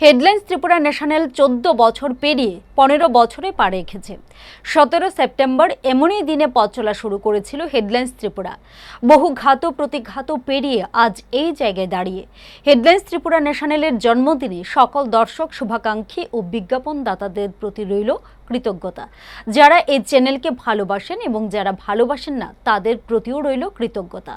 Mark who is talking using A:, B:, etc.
A: Headlines Tripura national চোদ্দ বছর পেরিয়ে পনেরো বছরে পা রেখেছে। সতেরো সেপ্টেম্বর এমনই দিনে পথ চলা শুরু করেছিল হেডলাইন্স ত্রিপুরা। বহু ঘাত প্রতিঘাত পেরিয়ে আজ এই জায়গায় দাঁড়িয়ে। হেডলাইন্স ত্রিপুরা ন্যাশনালের জন্মদিনে সকল দর্শক শুভাকাঙ্ক্ষী ও বিজ্ঞাপনদাতাদের প্রতি রইল কৃতজ্ঞতা। যারা এই চ্যানেলকে ভালোবাসেন এবং যারা ভালোবাসেন না, তাদের প্রতিও রইল কৃতজ্ঞতা।